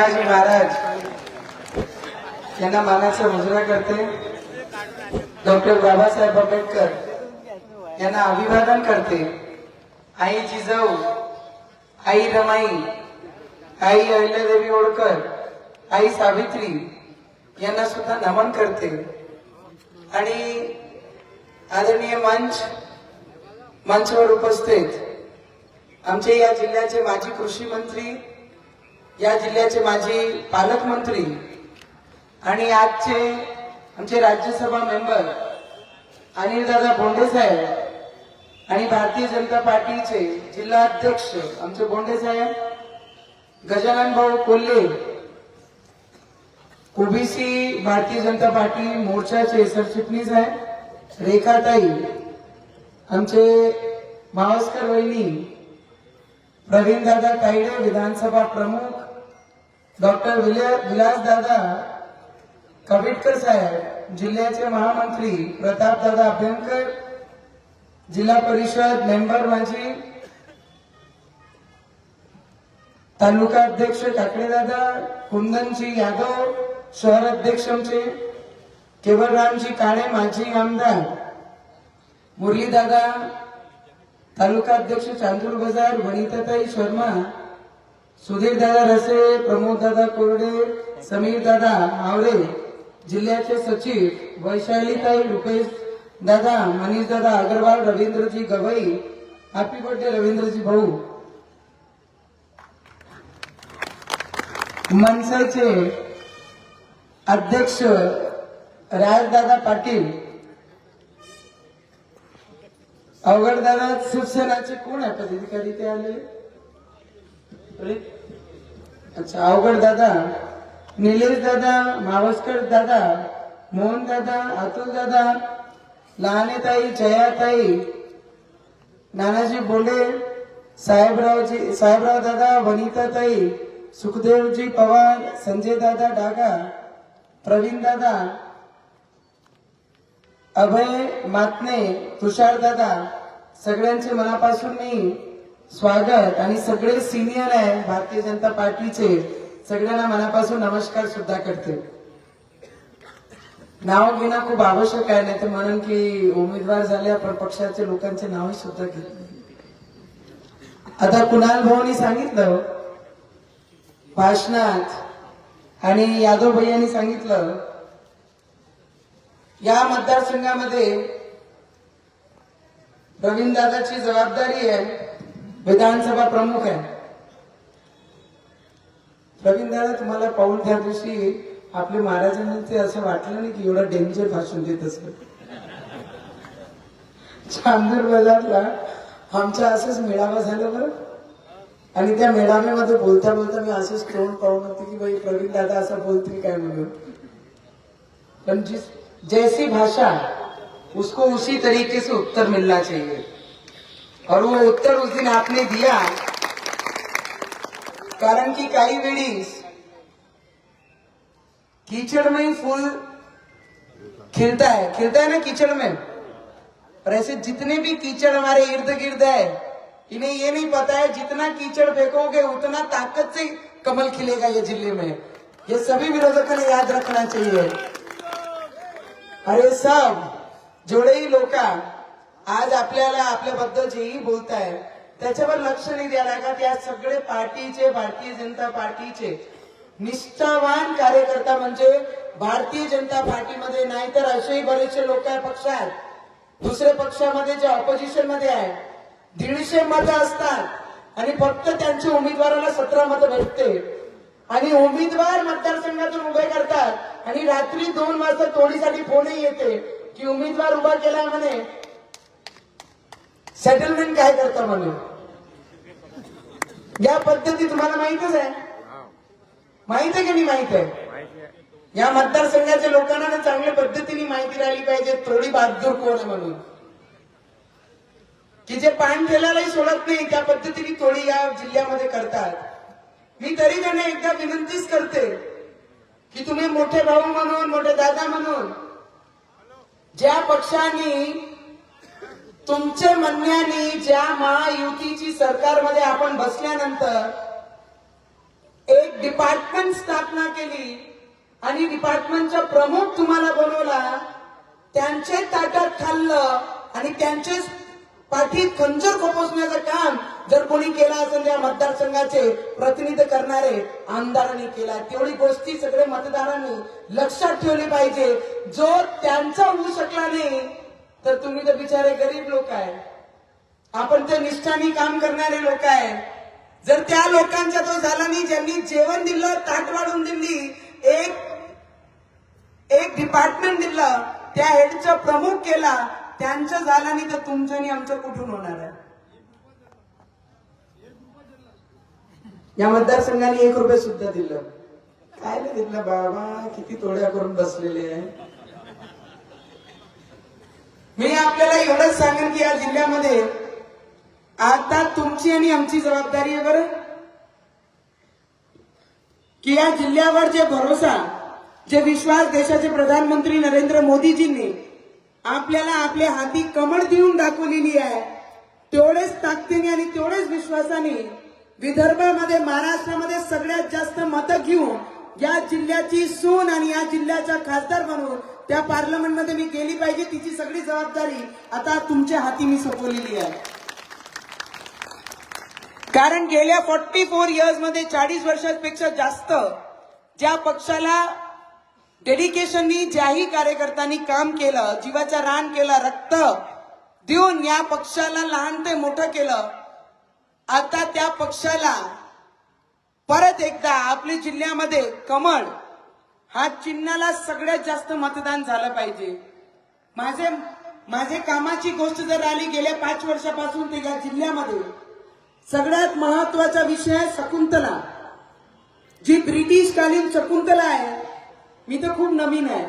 शिवाजी महाराज. यांना मानाचा मुजरा करते. डॉक्टर बाबासाहेब आंबेडकर यांना अभिवादन करते. आई जिजाऊ आई रमाई आई अहिल्यादेवी ओळकर आई सावित्री यांना सुद्धा नमन करते. आणि आदरणीय मंच मंचावर उपस्थित आमचे या जिल्ह्याचे माजी कृषी मंत्री या जिल्ह्याचे माजी पालकमंत्री आणि आजचे आमचे राज्यसभा मेंबर अनिलदादा बोंडे साहेब आणि भारतीय जनता पार्टीचे जिल्हा अध्यक्ष आमचे बोंडे साहेब गजानन भाऊ कोल्हे ओबीसी भारतीय जनता पार्टी मोर्चाचे सरचिटणीस आहे रेखाताई आमचे मावस्कर वहिनी प्रवीणदादा दादा विधानसभा प्रमुख डॉक्टर विलास दादा कबिटकर साहेब जिल्ह्याचे महामंत्री प्रताप दादा अभ्यंकर जिल्हा परिषद मेंबर माझी तालुका अध्यक्ष काकडे दादा कुंदनजी यादव शहर अध्यक्ष आमचे केवलरामजी काळे माजी आमदार मुरलीदादा तालुका अध्यक्ष चांदूर बाजार वनिताताई शर्मा सुधीर दादा रसे प्रमोद दादा कोरडे समीर दादा जिल्ह्याचे सचिव वैशालीताई रुपेश दादा मनीष दादा अग्रवाल रवींद्रजी गवई हॅपी बर्थडे रवींद्रजी भाऊ. मनसेचे अध्यक्ष राजदादा पाटील. अवघड दादा शिवसेनाचे कोण आहे? पदाधिकारी ते आले. अच्छा अवघड दादा. निलेश दादा मावस्कर दादा मोहन दादा अतुल दादा लहानेताई जयाताई नानाजी बोले साहेबरावजी साहेबराव दादा वनिताताई सुखदेवजी पवार संजय दादा डागा प्रवीण दादा अभय मातने तुषार दादा सगळ्यांचे मनापासून मी स्वागत आणि सगळे सिनियर आहे भारतीय जनता पार्टीचे. सगळ्यांना मनापासून नमस्कार सुद्धा करते. नाव घेणं खूप आवश्यक आहे नाही तर म्हणून की उमेदवार झाले आपण पक्षाचे लोकांचे नाव सुद्धा घेत आता कुणाल भाऊनी सांगितलं? भाषणात आणि यादव भैयांनी सांगितलं? या मतदारसंघामध्ये रवींद्र दादाची जबाबदारी आहे. विधानसभा प्रमुख आहे. रवींद्र दादा तुम्हाला पाऊल त्या दिवशी आपल्या महाराजांना ते असं वाटलं नाही की एवढं डेंजर भाषण देत असत चांदूर बाजारला आमचा असंच मेळावा झाला बरं. आणि त्या मेळाव्यामध्ये बोलता बोलता मी असंच तोंड पाहून होते की भाई प्रवीण दादा असं बोलतील काय म्हणून? पण जिस जैसी भाषा उसको उसी तरीके से उत्तर मिलना चाहिए. और वो उत्तर उस दिन आपने दिया। कारण की काही वेळी कीचड़ में ही फूल खिलता है। खिलता है ना कीचड़ में? और ऐसे जितने भी कीचड़ हमारे इर्द गिर्द है इन्हें ये नहीं पता है जितना कीचड़ फेंकोगे उतना ताकत से कमल खिलेगा ये जिले में। ये सभी विरोधकों ने याद रखना चाहिए। अरे सब जोड़े ही लोका। आज आपल्याला आपल्याबद्दल जेही बोलताय त्याच्यावर लक्ष नाही द्यायला का त्या सगळे पार्टीचे भारतीय जनता पार्टीचे निष्ठावान कार्यकर्ता म्हणजे भारतीय जनता पार्टीमध्ये नाही तर असेही बरेचसे लोक आहे पक्षात. दुसऱ्या पक्षामध्ये जे ऑपोजिशनमध्ये आहे दीडशे मतं असतात आणि फक्त त्यांच्या उमेदवाराला सतरा मतं भेटते. आणि उमेदवार मतदारसंघातून उभे करतात आणि रात्री दोन वाजता तोडीसाठी फोनही येते की उमेदवार उभा केला म्हणे सेटलमेंट काय करता म्हणून? या पद्धती तुम्हाला माहितच आहे. माहीत आहे की नाही माहीत आहे? या मतदारसंघाच्या लोकांना चांगल्या पद्धतीने माहिती राहिली पाहिजे थोडी बहादूर कोण आहे म्हणून. की जे पान ठेलालाही सोडत नाही त्या पद्धतीने थोडी या जिल्ह्यामध्ये करतात. मी तरी त्यांना एकदा विनंतीच करते की तुम्ही मोठे भाऊ म्हणून मोठे दादा म्हणून ज्या पक्षांनी तुमच्या म्हणण्याने ज्या महायुतीची सरकारमध्ये आपण बसल्यानंतर एक डिपार्टमेंट स्थापना केली आणि डिपार्टमेंटचा प्रमुख तुम्हाला बनवला त्यांचे ताटात खाल्लं आणि त्यांचे पाठीत खंजर खोपोसण्याचं काम जर कोणी केलं असेल त्या मतदारसंघाचे प्रतिनिधित्व करणारे आमदारांनी केला. तेवढी गोष्टी सगळे मतदारांनी लक्षात ठेवली पाहिजे. जो त्यांचा होऊ शकला नाही तर तुम्ही तर बिचारे गरीब लोक आहे. आपण तर निष्ठाने काम करणारे लोक आहे. जर त्या लोकांचा तो झाला नाही ज्यांनी जेवण दिलं ताट वाढून दिली एक एक डिपार्टमेंट दिलं त्या हेडचा प्रमुख केला त्यांचं झालं नाही तर तुमचं आणि आमचं कुठून होणार आहे? या मतदारसंघाने एक रुपये सुद्धा दिलं. काय नाही दिलं बाबा किती तोड्या करून बसलेले आहे. मी आपल्याला एवढंच सांगेन की या जिल्ह्यामध्ये आता तुमची आणि आमची जबाबदारी आहे बरं. की या जिल्ह्यावर जे भरोसा जे विश्वास देशाचे प्रधानमंत्री नरेंद्र मोदीजींनी आपल्याला आपल्या हाती कमळ देऊन दाखवलेली आहे तेवढेच ताकदीने आणि तेवढेच विश्वासाने विदर्भामध्ये महाराष्ट्रामध्ये सगळ्यात जास्त मतं घेऊन या जिल्ह्याची सून आणि या जिल्ह्याचा खासदार बनवून त्या पार्लमेंटमध्ये मी गेली पाहिजे तिची सगळी जबाबदारी आता तुमच्या हाती मी सोपवलेली आहे. कारण गेल्या फोर्टी फोर इयर्समध्ये चाळीस वर्षांपेक्षा जास्त ज्या पक्षाला डेडिकेशननी ज्याही कार्यकर्त्यांनी काम केलं जीवाचा रान केलं रक्त देऊन या पक्षाला लहान ते मोठं केलं आता त्या पक्षाला परत एकदा आपल्या जिल्ह्यामध्ये कमळ हा चिन्हाला सगळ्यात जास्त मतदान झालं पाहिजे. माझे माझे कामाची गोष्ट जर आली गेल्या पाच वर्षापासून ते या जिल्ह्यामध्ये सगळ्यात महत्त्वाचा विषय आहे शकुंतला. जी ब्रिटिश कालीन शकुंतला आहे मी तर खूप नवीन आहे.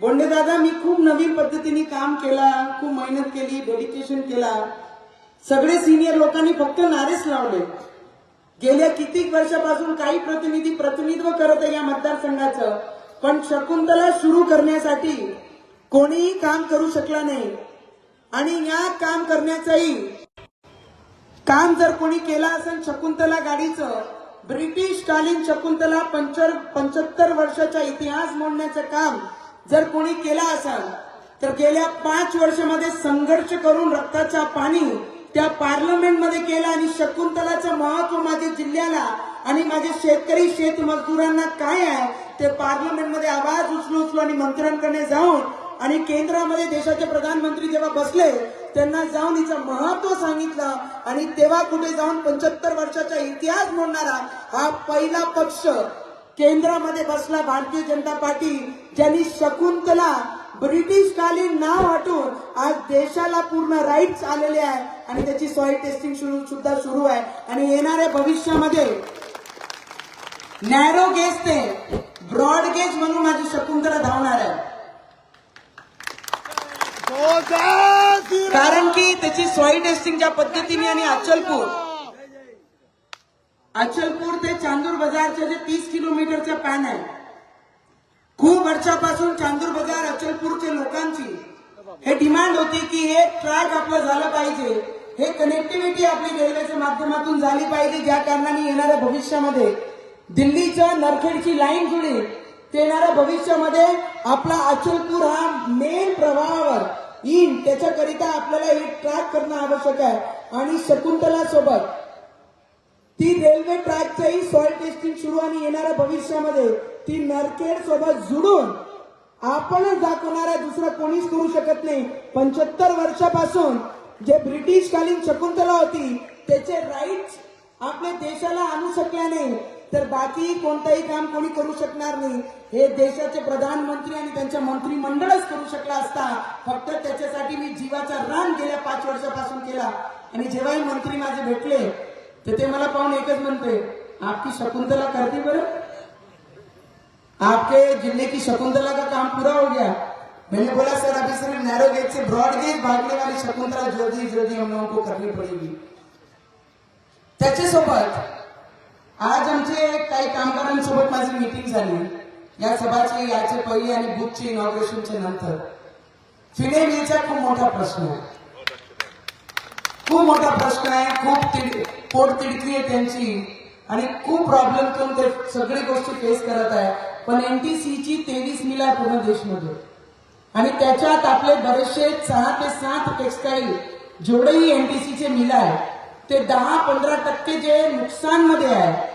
बोंडे दादा मी खूप नवीन पद्धतीने काम केला खूप मेहनत केली डेडिकेशन केला. सगळे सिनियर लोकांनी फक्त नारेच लावले. गेल्या कितीक वर्षापासून काही प्रतिनिधी प्रतिनिधित्व करत आहे या मतदारसंघाचं पण शकुंतला सुरू करण्यासाठी कोणीही काम करू शकला नाही. आणि या काम करण्याचाही काम जर कोणी केलं असेल शकुंतला गाडीचं ब्रिटिश कालीन शकुंतला पंच पंच्याहत्तर वर्षाचा इतिहास मोडण्याचं काम जर कोणी केलं असेल तर गेल्या पाच वर्षामध्ये संघर्ष करून रक्ताचा पाणी त्या पार्लमेंटमध्ये केला आणि शकुंतलाचं महत्त्व माझ्या जिल्ह्याला आणि माझ्या शेतकरी शेतमजदुरांना काय आहे ते पार्लमेंटमध्ये आवाज उचलू उचलू आणि मंत्र्यांकडे जाऊन आणि केंद्रामध्ये देशाचे प्रधानमंत्री जेव्हा बसले त्यांना जाऊन हिचं महत्त्व सांगितलं आणि तेव्हा कुठे जाऊन पंच्याहत्तर वर्षाचा इतिहास मोडणारा हा पहिला पक्ष केंद्रामध्ये बसला भारतीय जनता पार्टी ज्यांनी शकुंतला ब्रिटिश कालीन नाव हटून आज देशाला पूर्ण राईट्स आलेले आहे आणि त्याची सॉइल टेस्टिंग सुद्धा सुरू आहे. आणि येणाऱ्या भविष्यामध्ये नॅरो गेज ते ब्रॉड गेज म्हणून माझी शकुंतला धावणार आहे. कारण की त्याची सॉइल टेस्टिंगच्या पद्धतीने आणि अचलपूर अचलपूर ते चांदूर बाजारचे जे तीस किलोमीटरचा पॅन आहे खूप वर्षापासून चांदूर बाजार अचलपूरचे लोकांची हे डिमांड होती की हे ट्रॅक आपलं झालं पाहिजे. हे कनेक्टिव्हिटी आपली रेल्वेच्या माध्यमातून झाली पाहिजे ज्या कारणाने येणाऱ्या भविष्यामध्ये दिल्लीच्या नरखेडची लाईन जुळी ते येणाऱ्या भविष्यामध्ये आपला अचलपूर हा मेन प्रवाहावर येईल. त्याच्याकरिता आपल्याला हे ट्रॅक करणं आवश्यक आहे. आणि शकुंतला सोबत ती रेल्वे ट्रॅकचंही सॉइल टेस्टिंग सुरू आणि येणाऱ्या भविष्यामध्ये ती नरकेड सोबत जुडून आपणच दाखवणार दुसरं कोणीच करू शकत नाही. पंच्याहत्तर वर्षापासून जे ब्रिटिश कालीन शकुंतला होती त्याचे राईट्स आपल्या देशाला आणू शकल्या नाही. तर बाकी कोणतंही काम कोणी करू शकणार नाही. हे देशाचे प्रधानमंत्री आणि त्यांच्या मंत्रिमंडळच करू शकला असता. फक्त त्याच्यासाठी मी जीवाचा रान गेल्या पाच वर्षापासून केला. आणि जेव्हाही मंत्री माझे भेटले तर ते मला पाहून एकच म्हणते आपली शकुंतला करते बरं? आपके जिले की शकुंतला का काम पूरा हो गया। मैंने बोला सर अभी सिर्फ नैरो गेट से ब्रॉड गेट भागने वाली शकुंतला जल्दी जल्दी हम लोगों को करनी पड़ेगी। त्याच्यासोबत आज आमचे काही कामगारांसोबत माझी मीटिंग झाली. या सभाची याचे पहिले आणि बुकचे इनॉग्रेशनच्या नंतर. फिने मिलचा खूप मोठा प्रश्न. आहे खूप मोठा प्रश्न आहे खूप तिड- पोटतिडकी आहे त्यांची. आणि खूप प्रॉब्लेम करून ते सगळी गोष्टी फेस करत आहे. पण एनटीसीची तेवीस मिल आहे पूर्ण देशमध्ये. आणि त्याच्यात आपले बरेचसे सहा ते सात टेक्सटाईल जेवढेही एनटीसीचे मिल आहे ते दहा पंधरा टक्के जे नुकसानमध्ये आहे.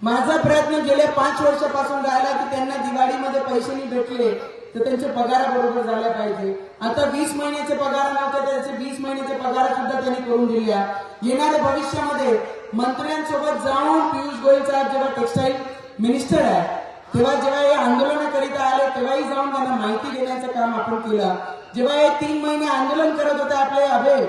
माझा प्रयत्न गेल्या पाच वर्षापासून राहिला की त्यांना दिवाळीमध्ये पैसे नाही भेटले तर त्यांचे पगार बरोबर झाले पाहिजे. आता वीस महिन्याचे पगार नव्हते त्याचे वीस महिन्याचे पगार सुद्धा त्यांनी करून दिले येणाऱ्या भविष्यामध्ये मंत्र्यांसोबत जाऊन पियुष गोयल साहेब जेव्हा टेक्सटाईल मिनिस्टर आहे तेव्हा जेव्हा हे आंदोलनाकरिता आले तेव्हाही जाऊन त्यांना माहिती देण्याचं काम आपण केलं. जेव्हा हे तीन महिने आंदोलन करत होते आपले अभय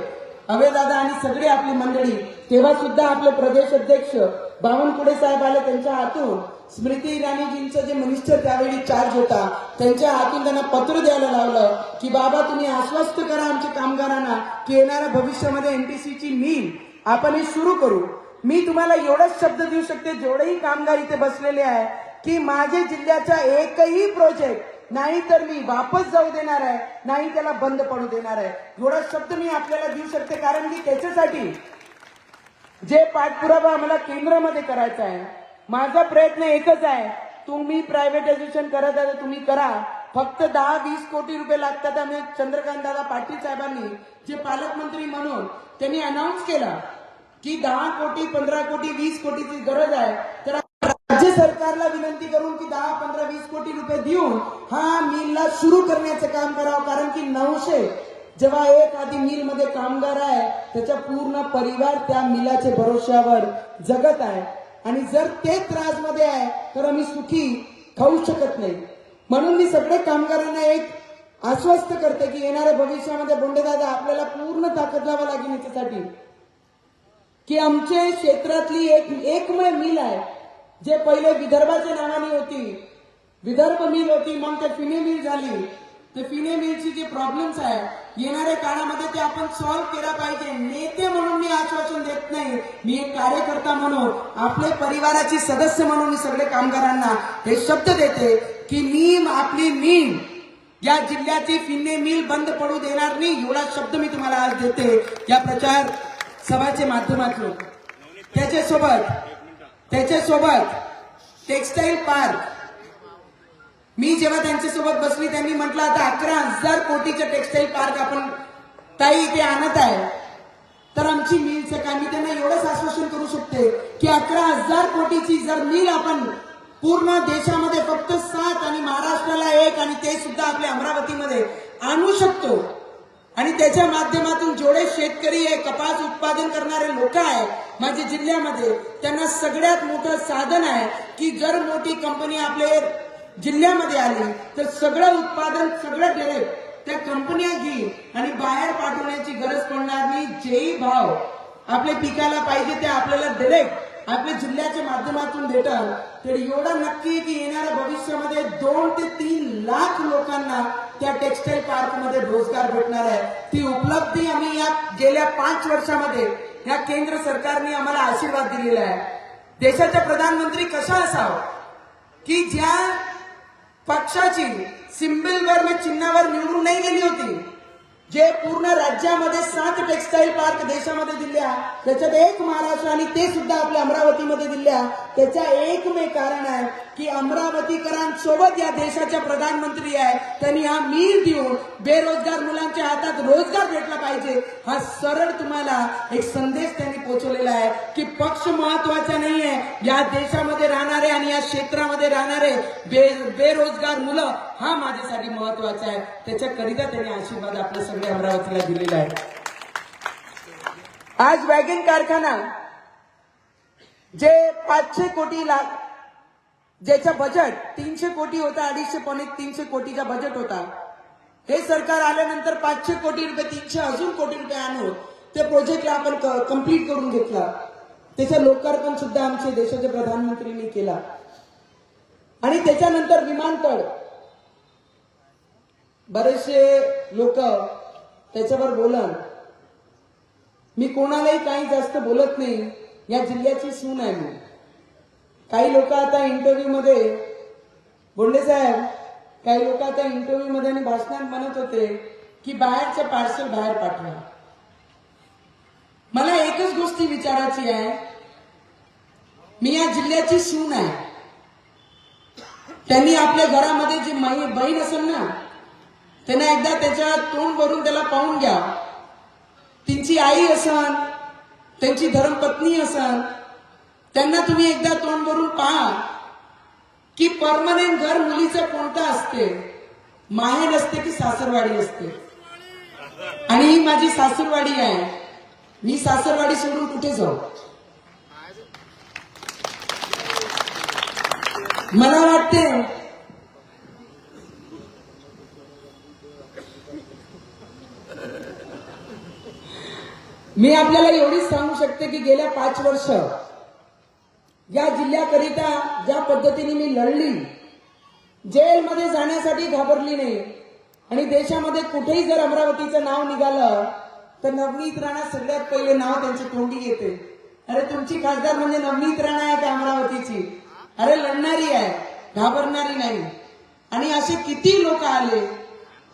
अभय दादा आणि सगळी आपली मंडळी तेव्हा सुद्धा आपले प्रदेश अध्यक्ष बावनकुडे साहेब आले त्यांच्या हातून. स्मृती इराणीजींचं जे मिनिस्टर त्यावेळी चार्ज होता त्यांच्या हातून त्यांना पत्र द्यायला लावलं की बाबा तुम्ही आश्वस्त करा आमच्या कामगारांना की येणाऱ्या भविष्यामध्ये एनटीसीची मिल आपण हे सुरू करू. मी तुम्हाला एवढाच शब्द देऊ शकते जेवढेही कामगार इथे बसलेले आहे की माझे जिल्ह्याचा एकही प्रोजेक्ट नाही तर मी वापस जाऊ देणार आहे नाही त्याला बंद पडू देणार आहे. एवढा शब्द मी आपल्याला देऊ शकते कारण की त्याच्यासाठी जे पाठपुरावा आम्हाला केंद्रामध्ये करायचा आहे माझा प्रयत्न एकच आहे तुम्ही प्रायव्हेटायझेशन करत आहे तुम्ही करा. फक्त दहा वीस कोटी रुपये लागतात आम्ही चंद्रकांत दादा पाटील साहेबांनी जे पालकमंत्री म्हणून त्यांनी अनाऊन्स केला की दहा कोटी पंधरा कोटी वीस कोटीची गरज आहे. तर राज्य सरकारला विनंती करून की दहा पंधरा वीस कोटी रुपये देऊन हा मिलला सुरू करण्याचं काम करावं. कारण की नऊशे जेव्हा एक आधी मिलमध्ये कामगार आहे त्याचा पूर्ण परिवार त्या मिलाच्या भरोश्यावर जगत आहे. आणि जर ते त्रासमध्ये आहे तर आम्ही सुखी खाऊ शकत नाही. म्हणून मी सगळे कामगारांना एक आश्वस्त करते की येणाऱ्या भविष्यामध्ये बोंडेदादा आपल्याला पूर्ण ताकद लावा लागेल याच्यासाठी. की आमच्या क्षेत्रातली एक एकमय मिल आहे जे पहिले विदर्भाच्या नावाने होती विदर्भ मिल होती मग ते फिने मिल झाली. ते फिने मिलची जे प्रॉब्लेम्स आहे येणाऱ्या काळामध्ये ते आपण सॉल्व्ह केला पाहिजे. नेते म्हणून मी आश्वासन देत नाही. मी एक कार्यकर्ता म्हणून आपले परिवाराची सदस्य म्हणून मी सगळे कामगारांना हे शब्द देते की मी आपली नीम या जिल्ह्याची फिन्ने मिल बंद पडू देणार नाही एवढा शब्द मी तुम्हाला आज देते. या प्रचार सभाच्या माध्यमातून. त्याच्यासोबत त्याच्यासोबत टेक्सटाईल पार्क मी जेव्हा त्यांच्यासोबत बसली त्यांनी म्हटलं आता अकरा हजार कोटीच्या टेक्सटाईल पार्क आपण ताई इथे आणत आहे. तर आमची मिलचं काय मी त्यांना एवढंच आश्वासन करू शकते की अकरा हजार कोटीची जर मिल आपण पूर्ण देशामध्ये फक्त सात आणि महाराष्ट्राला एक आणि ते सुद्धा आपल्या अमरावतीमध्ये आणू शकतो आणि त्याच्या माध्यमातून जेवढे शेतकरी आहे कपास उत्पादन करणारे लोक आहे माझ्या जिल्ह्यामध्ये त्यांना सगळ्यात मोठं साधन आहे की जर मोठी कंपनी आपल्या जिल्ह्यामध्ये आली तर सगळं उत्पादन सगळं डायरेक्ट त्या कंपन्या घेईल आणि बाहेर पाठवण्याची गरज पडणार नाही. जेही भाव आपल्या पिकाला पाहिजे ते आपल्याला डायरेक्ट आपल्या जिल्ह्याच्या माध्यमातून भेटल तर एवढं नक्की की येणाऱ्या भविष्यामध्ये दोन ते तीन लाख लोकांना त्या टेक्सटाईल पार्कमध्ये रोजगार भेटणार आहे. ती उपलब्धी आम्ही या गेल्या पाच वर्षामध्ये या केंद्र सरकारने आम्हाला आशीर्वाद दिलेला आहे. देशाचे प्रधानमंत्री कशा असावं? की ज्या पक्षाची सिम्बलवर मी चिन्हावर निवडून नाही गेली होती. जे पूर्ण राज्यामध्ये सात टेक्सटाईल पार्क देशामध्ये दिल्या त्याच्यात एक महाराष्ट्र आणि ते सुद्धा आपल्या अमरावतीमध्ये दिल्या. त्याच्या एकमेव कारण आहे की अमरावतीकरांसोबत या देशाच्या प्रधानमंत्री आहे. त्यांनी हा मीर देऊन बेरोजगार मुलांच्या हातात रोजगार भेटला पाहिजे. हा सरळ तुम्हाला एक संदेश त्यांनी पोहोचवलेला आहे की पक्ष महत्त्वाचा नाही आहे या देशामध्ये राहणारे आणि या क्षेत्रामध्ये राहणारे बे बेरोजगार मुलं हा माझ्यासाठी महत्त्वाचा आहे. त्याच्याकरिता त्यांनी आशीर्वाद आपल्या सगळ्या अमरावतीला दिलेला आहे. आज वॅगन कारखाना जे पाचशे कोटी लाख ज्याचा बजेट तीनशे कोटी होता अडीचशे पावणे तीनशे कोटीचा बजेट होता. हे सरकार आल्यानंतर पाचशे कोटी रुपये तीनशे अजून कोटी रुपये आणून त्या प्रोजेक्टला आपण कंप्लीट करून घेतला. त्याचं लोकार्पण सुद्धा आमचे देशाचे प्रधानमंत्र्यांनी केला. आणि त्याच्यानंतर विमानतळ बरेचसे लोक त्याच्यावर बोलन. मी कोणालाही काही जास्त बोलत नाही. या जिल्ह्याची सून आहे मी. काही लोक आता इंटरव्ह्यू मध्ये बोंडे साहेब काही लोक आता इंटरव्ह्यू मध्ये आणि भाषणात म्हणत होते की बाहेरचं पार्सल बाहेर पाठवा. मला एकच गोष्टी विचारायची आहे. मी या जिल्ह्याची सून आहे. त्यांनी आपल्या घरामध्ये जी माई बहीण असेल ना त्यांना एकदा त्याच्या तोंड भरून त्याला पाहून घ्या. तिची आई असन त्यांची धर्मपत्नी असन त्यांना तुम्ही एकदा तोंड भरून पहा की परमनंट घर मुलीचं कोणतं असते? माहेर असते की सासरवाडी असते? आणि ही माझी सासरवाडी आहे. मी सासरवाडी सोडून कुठे जाऊ? मला वाटते मी आपल्याला एवढीच सांगू शकते की गेल्या पाच वर्ष या जिल्ह्याकरिता ज्या पद्धतीने मी लढली जेलमध्ये जाण्यासाठी घाबरली नाही आणि देशामध्ये कुठेही जर अमरावतीचं नाव निघालं तर नवनीत राणा सगळ्यात पहिले नाव त्यांच्या तोंडी येते अरे तुमची खासदार म्हणजे नवनीत राणा आहे त्या अमरावतीची. अरे लढणारी आहे घाबरणारी नाही. आणि असे किती लोक आले.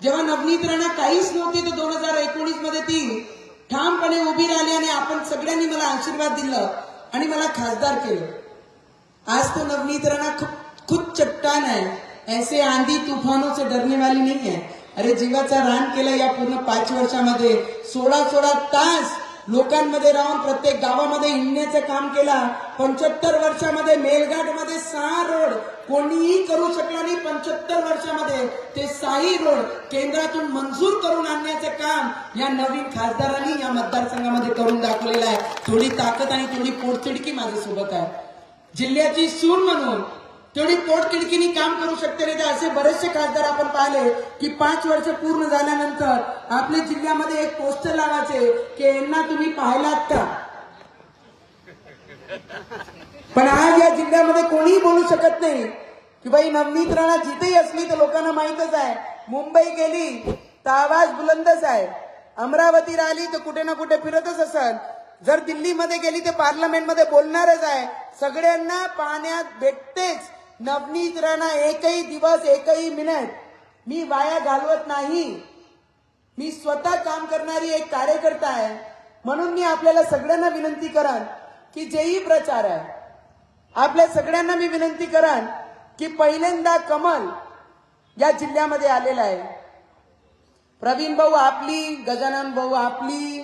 जेव्हा नवनीत राणा काहीच नव्हती तर दोन हजार एकोणीसमध्ये ती ठामपणे उभी राहिली आणि आपण सगळ्यांनी मला आशीर्वाद दिलं आणि मला खासदार केलं. आज तो नवनीत राणा खूप खूप चट्टान आहे. ऐसे आंधी तूफानों से डरने वाली नहीं है अरे जीवाचा रान केलं या पूर्ण पाच वर्षामध्ये. सोळा सोळा तास लोकांमध्ये राहून प्रत्येक गावामध्ये हिंडण्याचं काम केला. पंच्याहत्तर वर्षामध्ये मेलघाटमध्ये सहा रोड. कोणीही करू शकला नाही पंच्याहत्तर वर्षामध्ये. ते साई रोड केंद्रातून मंजूर करून आणण्याचं काम या नवीन खासदारांनी या मतदारसंघामध्ये करून दाखवलेलं आहे. थोडी ताकद आणि थोडी पोटतिडकी माझ्यासोबत आहे. जिल्ह्याची सून म्हणून तेवढी पोटतिडकीनी काम करू शकते नाही ते असे बरेचसे खासदार आपण पाहिले की पाच वर्ष पूर्ण झाल्यानंतर आपल्या जिल्ह्यामध्ये एक पोस्टर लावायचे की यांना तुम्ही पाहिलात का? पण आज या जिल्ह्यामध्ये कोणीही बोलू शकत नाही की बाई नवनीत राणा जिथेही असली तर लोकांना माहितच आहे. मुंबई गेली तर आवाज बुलंदच आहे. अमरावती राहिली तर कुठे ना कुठे फिरतच असल जर दिल्लीमध्ये गेली तर पार्लमेंटमध्ये बोलणारच आहे. सगळ्यांना पाहण्यात भेटतेच. नवनीत राणा एकही दिवस एकही मिनिट मी वाया घालवत नाही. मी स्वतः काम करणारी एक कार्यकर्ता आहे. म्हणून मी आपल्याला सगळ्यांना विनंती करन की जेही प्रचार आहे आपल्या सगळ्यांना मी विनंती करान की पहिल्यांदा कमल या जिल्ह्यामध्ये आलेला आहे. प्रवीण भाऊ आपली गजानन भाऊ आपली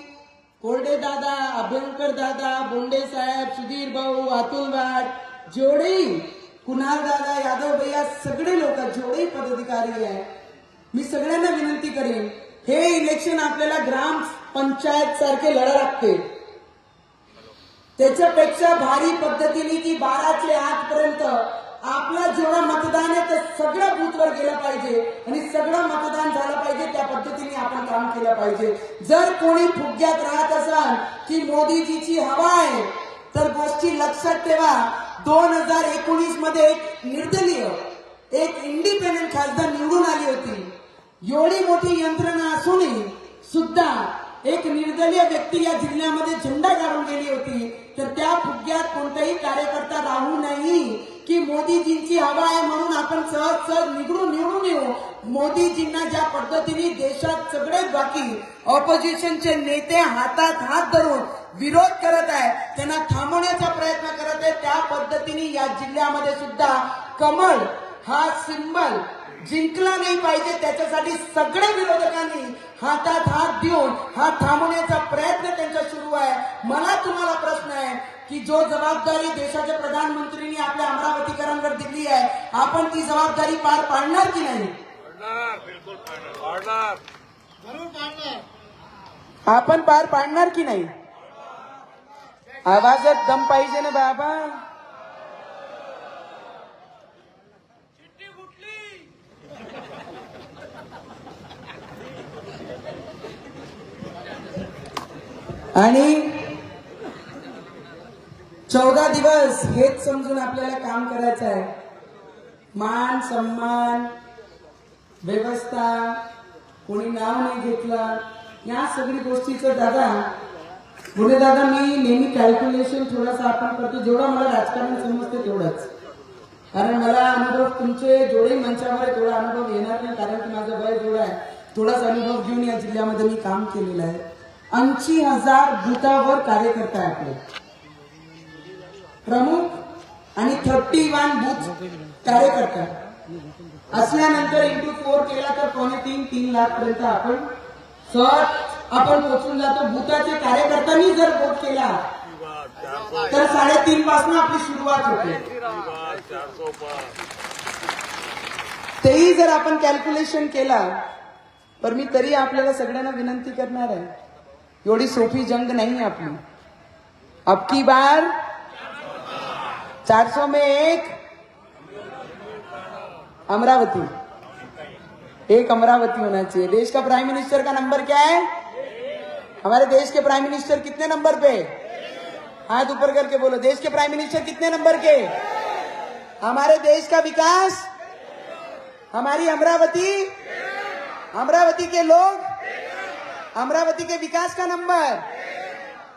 कोरडे दादा अभ्यंकर दादा बोंडे साहेब सुधीर भाऊ अतुल भाट जेवढेही कुणाल दादा यादव भैया सगळे लोक जेवढे पदाधिकारी आहे मी सगळ्यांना विनंती करेन हे इलेक्शन आपल्याला ग्राम पंचायत सारखे लढा लागते त्याच्यापेक्षा भारी पद्धतीने की बाराचे आठ पर्यंत आपला जेवढा मतदान आहे ते सगळं बूथवर गेलं पाहिजे आणि सगळं मतदान झालं पाहिजे त्या पद्धतीने आपण काम केलं पाहिजे. जर कोणी फुग्यात राहत असाल की मोदीजीची हवा आहे तर गोष्टी लक्षात ठेवा. दोन हजार एकोणीसमध्ये एक निर्दलीय एक इंडिपेंडेंट खासदार निवडून आली होती. एवढी मोठी यंत्रणा असूनही सुद्धा एक निर्दलीय व्यक्ती या जिल्ह्यामध्ये झेंडा काढून गेली होती. तर त्या फुग्यात कोणताही कार्यकर्ता राहू नाही की मोदीजींची हवा आहे म्हणून आपण सहज सहज निवडून निवडून येऊ. मोदीजींना ज्या पद्धतीने देशात सगळे बाकी ऑपोजिशनचे नेते हातात हात धरून विरोध करत आहे त्यांना थांबवण्याचा प्रयत्न करत आहे पद्धतीने या जिल्ह्यामध्ये सुद्धा कमळ हा सिंबल जिंकला नाही पाहिजे त्याच्यासाठी सगळ्या विरोधकांनी हातात हात देऊन हा थांबवण्याचा प्रयत्न त्यांचा सुरू आहे. मला तुम्हाला प्रश्न आहे की जो जबाबदारी देशाच्या प्रधानमंत्रींनी आपल्या अमरावतीकरांवर दिली आहे आपण ती जबाबदारी पार पाडणार की नाही? पाडणार बिलकुल पाडणार पाडणार. आपण पार पाडणार की नाही? आवाजात दम पाहिजे ना बाबा. आणि चौदा दिवस हेच समजून आपल्याला काम करायचं आहे. मान सन्मान व्यवस्था कोणी नाव नाही घेतलं या सगळी गोष्टीचं दादा पुढे दादा मी नेहमी कॅल्क्युलेशन थोडासा आपण करतो जेवढा मला राजकारण समजते तेवढंच. कारण मला अनुभव तुमचे जेवढे मंचावर तेवढा अनुभव येणार नाही कारण की माझं वय जेवढा आहे. थोडाच अनुभव घेऊन या जिल्ह्यामध्ये मी काम केलेलं आहे. ऐंशी हजार बुथावर कार्यकर्ता आहे आपले. प्रमुख आणि थर्टी वन बुथ कार्यकर्ता. असल्यानंतर इंटू फोर केला तर पावणे तीन तीन लाख पर्यंत आपण सहज आपण पोहोचून जातो. बुथाचे कार्यकर्त्यांनी जर वोट केला तर साडेतीन पासून आपली सुरुवात होते. तेही जर आपण कॅल्क्युलेशन केला पर मी तरी आपल्याला सगळ्यांना विनंती करणार आहे एवढी सोपी जंग नाही आपली अब की बार? चार सौ में एक अमरावती। एक अमरावती होना चाहिए। देश का प्राइम मिनिस्टर का नंबर क्या है? हमारे देश के प्राइम मिनिस्टर कितने नंबर पे? हाथ ऊपर करके बोलो। देश के प्राइम मिनिस्टर कितने नंबर के? हमारे देश का विकास? हमारी अमरावती? अमरावती के लोग? अमरावती के विकास का नंबर।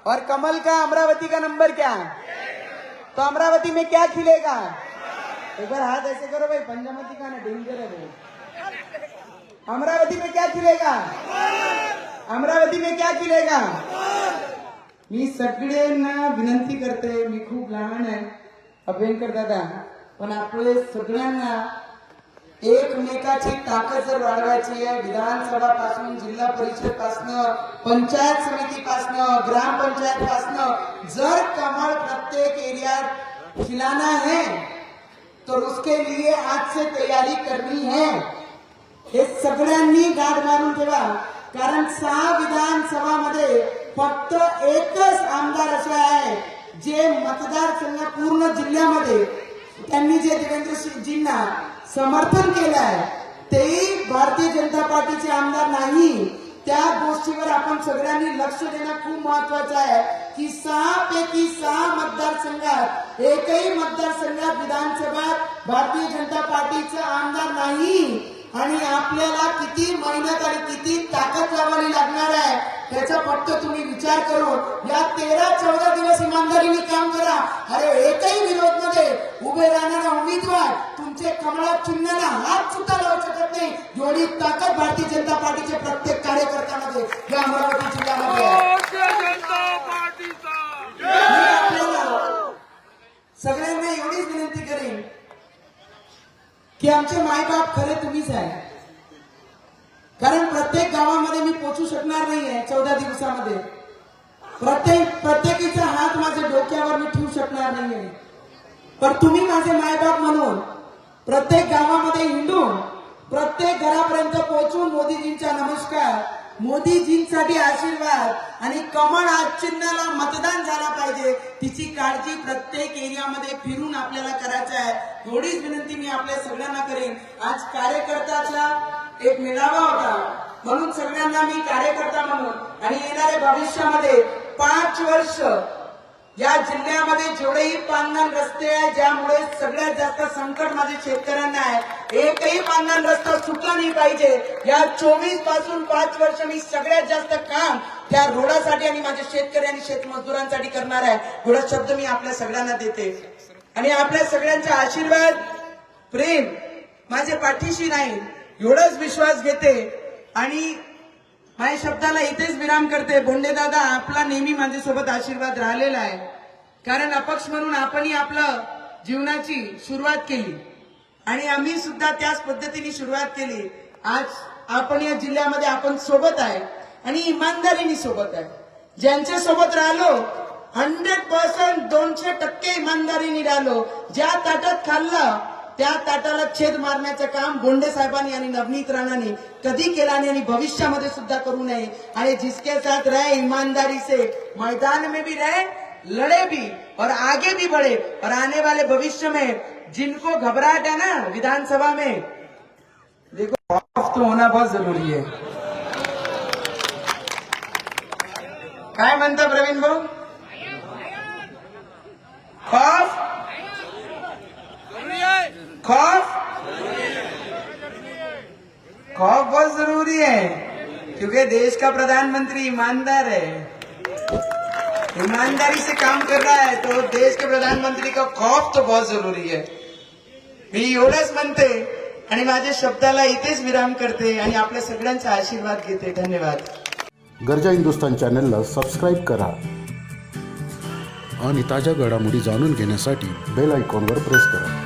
और कमल का अमरावती का नंबर क्या? तो अमरावती में क्या खिलेगा? एक बार हाथ ऐसे करो भाई पंजामती का ना डेंजर है वो अमरावती में क्या खिलेगा? अमरावती में क्या खिलेगा? मी सगळ्यांना विनंती करते, मी खूप लहान आहे, अभ्यंकर दादा, पण आपले सगळ्यांना एकमेकाची ताकद जर वाढवायची आहे विधानसभा पासून जिल्हा परिषद पासनं पंचायत समिती पासनं ग्रामपंचायत पासनं जर कमळ प्रत्येक एरियात खिलाना है तर उसके लिए आज से तयारी करनी है. हे सगळ्यांनी गाठ मारून ठेवा. कारण सहा विधानसभामध्ये फक्त एकच आमदार असे आहे जे मतदारसंघ पूर्ण जिल्ह्यामध्ये. त्यांनी जे देवेंद्रजींना समर्थन केलं आहे तेही भारतीय जनता पार्टीचे आमदार नाही. त्या गोष्टीवर आपण सगळ्यांनी लक्ष देणं खूप महत्वाचं आहे की सहा पैकी सहा मतदारसंघात एकही मतदारसंघात विधानसभा भारतीय जनता पार्टीचा आमदार नाही. आणि आपल्याला किती मेहनत आणि किती ताकद लावावी लागणार आहे त्याचा फक्त तुम्ही विचार करून या तेरा चौदा दिवस इमानदारीने काम करा. अरे एकही विरोधमध्ये उभे राहणारा उमेदवार तुमचे कमळात चिन्हाला हात सुद्धा लावू शकत नाही. एवढी ताकद भारतीय जनता पार्टीच्या प्रत्येक कार्यकर्त्यामध्ये या अमरावती जिल्ह्यामध्ये पार्टीचा. सगळ्यांना एवढीच विनंती करेन की आमचे मायबाप खरे तुम्हीच आहे. कारण प्रत्येक गावामध्ये मी पोचू शकणार नाहीये चौदा दिवसामध्ये. प्रत्येक प्रत्येकीचा हात माझ्या डोक्यावर मी ठेवू शकणार नाहीये. पण तुम्ही माझे मायबाप म्हणून प्रत्येक गावामध्ये हिंडून प्रत्येक घरापर्यंत पोहोचून मोदीजींचा नमस्कार मोदीजींसाठी आशीर्वाद आणि कमळ आज चिन्हाला मतदान झाला पाहिजे. तिची काळजी प्रत्येक एरियामध्ये फिरून आपल्याला करायचं आहे. एवढीच विनंती मी आपल्या सगळ्यांना करेन. आज कार्यकर्त्याचा एक मेळावा होता. म्हणून सगळ्यांना मी कार्यकर्ता म्हणून आणि येणाऱ्या भविष्यामध्ये पाच वर्ष या जिल्ह्यामध्ये जेवढेही पांगण रस्ते आहे ज्यामुळे सगळ्यात जास्त संकट माझ्या शेतकऱ्यांना आहे एकही पांगण रस्ता सुटला नाही पाहिजे. या चोवीसपासून पाच वर्ष मी सगळ्यात जास्त काम त्या रोडासाठी आणि माझ्या शेतकरी आणि शेतमजदुरांसाठी करणार आहे. एवढा शब्द मी आपल्या सगळ्यांना देते. आणि आपल्या सगळ्यांचा आशीर्वाद प्रेम माझ्या पाठीशी नाही एवढाच विश्वास घेते. आणि माझ्या शब्दाला इथेच विराम करते. बोंडे दादा आपला नेहमी माझ्यासोबत आशीर्वाद राहिलेला आहे. कारण अपक्ष म्हणून आपणही आपलं जीवनाची सुरुवात केली. आणि आम्ही सुद्धा त्याच पद्धतीने सुरुवात केली. आज आपण या जिल्ह्यामध्ये आपण सोबत आहे आणि इमानदारीने सोबत आहे. ज्यांच्या सोबत राहिलो हंड्रेड पर्सेंट दोनशे टक्के इमानदारीने राहिलो. ज्या ताटात खाल्लं ताटाला छेद मारण्याचं काम गोंडे साहेबांनी नवनीत राणांनी कधी केला नाही आणि भविष्यामध्ये सुद्धा करू नये. आणि जिसके साथ रहे ईमानदारी से, मैदान में भी रहे, लड़े भी, और आगे भी बढ़े, और आने वाले भविष्य में जिनको घबराहट है ना विधानसभा में, देखो खौफ तो होना बहुत ज़रूरी है। काय म्हणता प्रवीण ज़रूरी आहे खौफ? खौफ बहुत जरूरी है क्योंकि देश का प्रधानमंत्री ईमानदार है। ईमानदारी से काम कर रहा है तो देश के प्रधानमंत्री का खौफ तो बहुत जरूरी है। मी एवढंच म्हणते आणि माझ्या शब्दाला इथेच विराम करते आणि आपल्या सगळ्यांचा आशीर्वाद घेते. धन्यवाद. गरजा हिंदुस्तान चॅनलला सबस्क्राईब करा आणि ताज्या घडामोडी जाणून घेण्यासाठी बेल आयकॉनवर प्रेस करा.